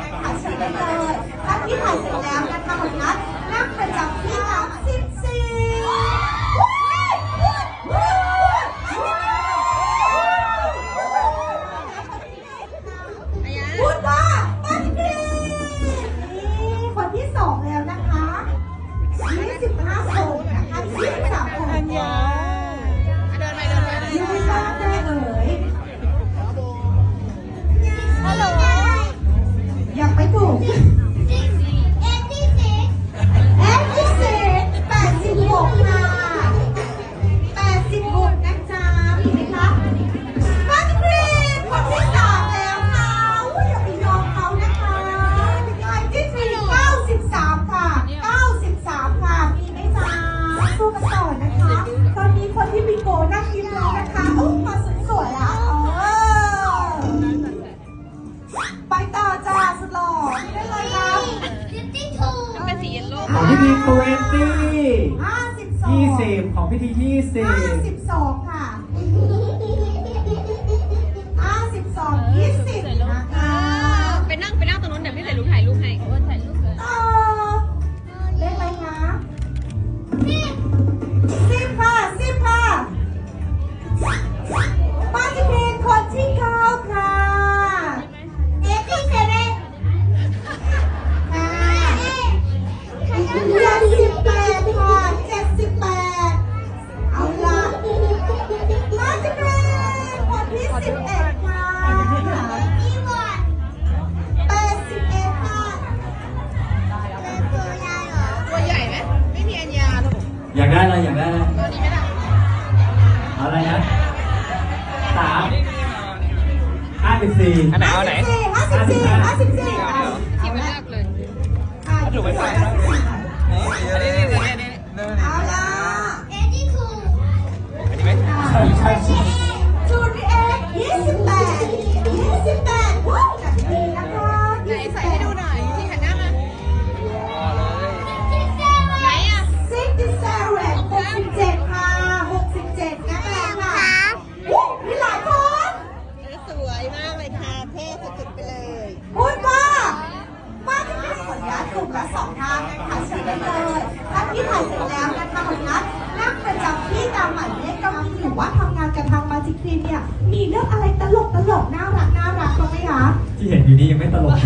นะคะเชิญเลยถ้าที่ถ่ายเสร็จแล้วนะคะนัดาตนั่งประจำที่ตามที่ ที่บิโกนั่งยิ้มแล้วนะคะโอ้มาสวยๆอะเออไปต่อจ้าสุดหล่อนี่ได้เลยครับเป็นสีเยลโล่ของพี่พีทเวนตี้ห้าสิบสองยี่สิบของพี่ทียี่สิบห้าสิบสองค่ะห้าสิบสอง อยากได้อะไรอยากได้อะไรตัวนี้ไม่ได้เอาอะไรนะสามห้าสิบสี่อันไหนเอาไหนห้าสิบสี่ห้าสิบสี่ที่ไม่เลือกเลยถูกไปใส่อันนี้นี่นี่นี่เอาละอันนี้ไหม วยมากเลยค่ะ เท่สุดๆไปเลย พูดว่ามาที่นี่ขออนุญาตกลุ่มละสองท่านนะคะฉีได้เลยถ้าพี่ถ่ายเสร็จแล้วนะคะขออนุญาตนั่งประจำที่ตามหมายเลขก้าอี้หรือว่าทำงานกับทางมาจิครีนเนี่ยมีเรื่องอะไรตลกตลกน่ารักน่ารักบ้างไหมคะที่เห็นอยู่นี่ยังไม่ตลก